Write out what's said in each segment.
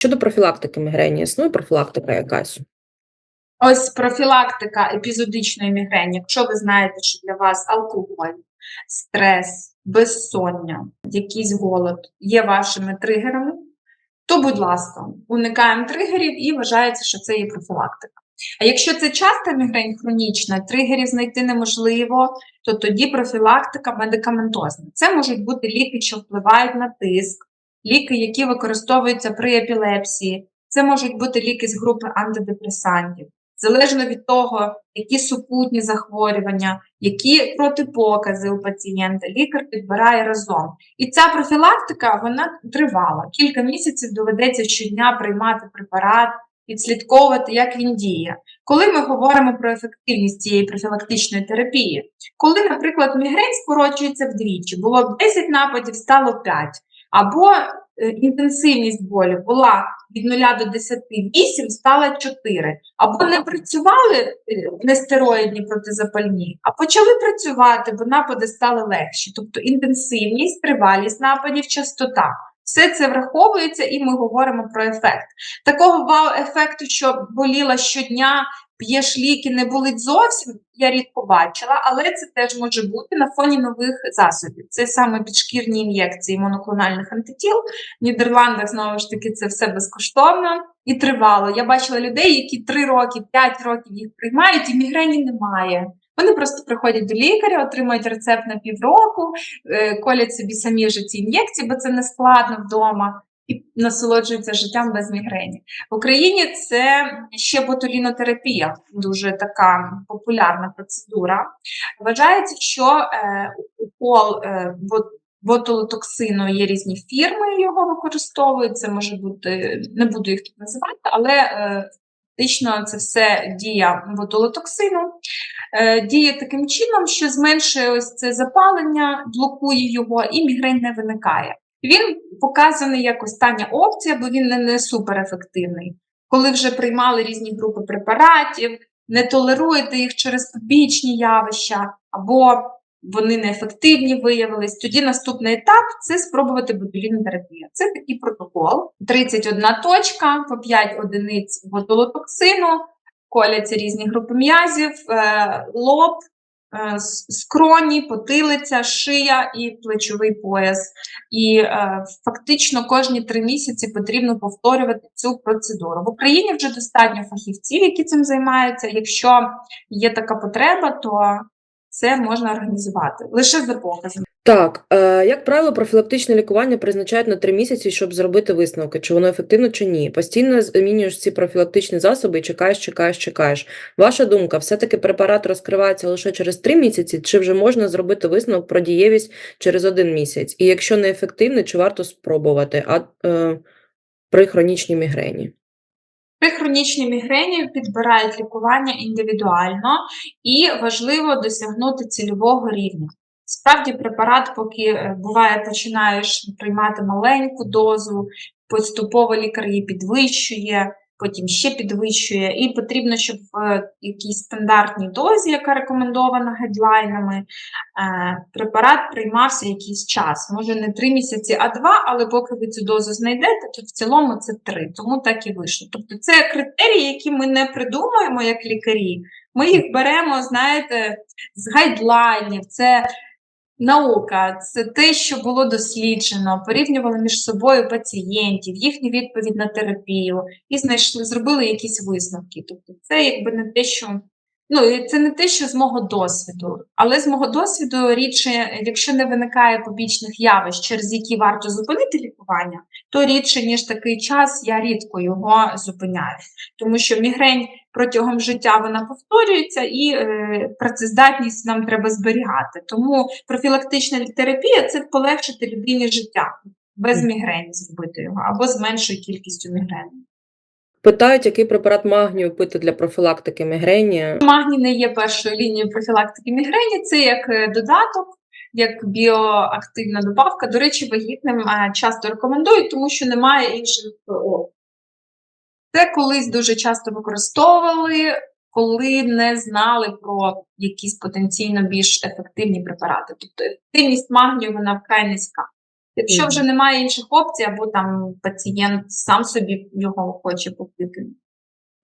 Щодо профілактики мігрені, існує профілактика якась? Ось профілактика епізодичної мігрені. Якщо ви знаєте, що для вас алкоголь, стрес, безсоння, якийсь голод є вашими тригерами, то, будь ласка, уникаємо тригерів і вважається, що це є профілактика. А якщо це часта мігрень хронічна, тригерів знайти неможливо, то тоді профілактика медикаментозна. Це можуть бути ліки, що впливають на тиск, ліки, які використовуються при епілепсії. Це можуть бути ліки з групи антидепресантів. Залежно від того, які супутні захворювання, які протипокази у пацієнта, лікар підбирає разом. І ця профілактика вона тривала. Кілька місяців доведеться щодня приймати препарат, відслідковувати, як він діє. Коли ми говоримо про ефективність цієї профілактичної терапії, коли, наприклад, мігрень скорочується вдвічі, було 10 нападів, стало 5, або е, інтенсивність болі була від 0 до 10, 8, стала 4, або не працювали е, нестероїдні протизапальні, а почали працювати, бо напади стали легші. Тобто інтенсивність, тривалість нападів, частота. Все це враховується, і ми говоримо про ефект. Такого вау-ефекту, що боліла щодня, п'єш ліки, не болить зовсім, я рідко бачила, але це теж може бути на фоні нових засобів. Це саме підшкірні ін'єкції моноклональних антитіл. В Нідерландах, знову ж таки, це все безкоштовно і тривало. Я бачила людей, які 3 роки, 5 років їх приймають, і мігрені немає. Вони просто приходять до лікаря, отримують рецепт на півроку, е, колять собі самі вже ці ін'єкції, бо це не складно вдома, і насолоджуються життям без мігрені. В Україні це ще ботулінотерапія, дуже така популярна процедура. Вважається, що е, укол е, бот- ботулотоксину є різні фірми, його використовують. Це може бути, не буду їх тут називати, але е, фактично це все дія ботулотоксину. Е, діє таким чином, що зменшує ось це запалення, блокує його, і мігрень не виникає. Він показаний як остання опція, бо він не, не суперефективний. Коли вже приймали різні групи препаратів, не толеруєте їх через побічні явища, або вони неефективні виявились, тоді наступний етап це спробувати ботулінотерапію. Це такий протокол: 31 точка по 5 одиниць ботулотоксину, коляться різні групи м'язів, е, лоб, скроні, потилиця, шия і плечовий пояс. І е, фактично кожні три місяці потрібно повторювати цю процедуру. В Україні вже достатньо фахівців, які цим займаються. Якщо є така потреба, то це можна організувати лише за показом. Так, е, як правило, профілактичне лікування призначають на 3 місяці, щоб зробити висновки, чи воно ефективно, чи ні. Постійно змінюєш ці профілактичні засоби і чекаєш, чекаєш, чекаєш. Ваша думка, все-таки препарат розкривається лише через 3 місяці, чи вже можна зробити висновок про дієвість через 1 місяць? І якщо не ефективний, чи варто спробувати а, е, при хронічній мігрені? При хронічній мігрені підбирають лікування індивідуально і важливо досягнути цільового рівня. Справді, препарат, поки е, буває, починаєш приймати маленьку дозу, поступово лікар її підвищує, потім ще підвищує, і потрібно, щоб в якійсь стандартній дозі, яка рекомендована гайдлайнами, е, препарат приймався якийсь час. Може не 3 місяці, а 2, але поки ви цю дозу знайдете, то в цілому це 3, тому так і вийшло. Тобто це критерії, які ми не придумуємо як лікарі. Ми їх беремо, знаєте, з гайдлайнів. Це Наука це те, що було досліджено, порівнювали між собою пацієнтів, їхню відповідь на терапію і знайшли, зробили якісь висновки. Тобто, це якби не те, що ну це не те, що з мого досвіду, але з мого досвіду рідше, якщо не виникає побічних явищ, через які варто зупинити лікування, то рідше ніж такий час я рідко його зупиняю, тому що мігрень протягом життя вона повторюється, і е, працездатність нам треба зберігати. Тому профілактична терапія це полегшити людині життя без мігрені зробити його або з меншою кількістю мігрені. Питають, який препарат магнію пити для профілактики мігрені. Магній не є першою лінією профілактики мігрені, це як е, додаток. Як біоактивна добавка, до речі, вагітним е, часто рекомендують, тому що немає інших опцій. Це колись дуже часто використовували, коли не знали про якісь потенційно більш ефективні препарати. Тобто ефективність магнію вона вкрай низька. Якщо вже немає інших опцій, або там пацієнт сам собі його хоче попити,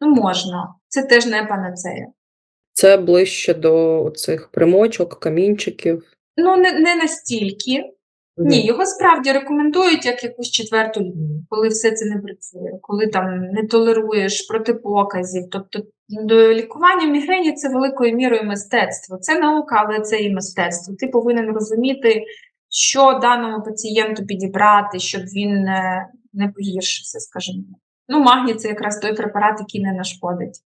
ну можна. Це теж не панацея. Це ближче до цих примочок, камінчиків. Ну, не, не настільки. Ні, його справді рекомендують як якусь четверту лінію, коли все це не працює, коли там не толеруєш протипоказів. Тобто до лікування мігрені це великою мірою мистецтво. Це наука, але це і мистецтво. Ти повинен розуміти, що даному пацієнту підібрати, щоб він не, не погіршився, скажімо. Ну, магній це якраз той препарат, який не нашкодить.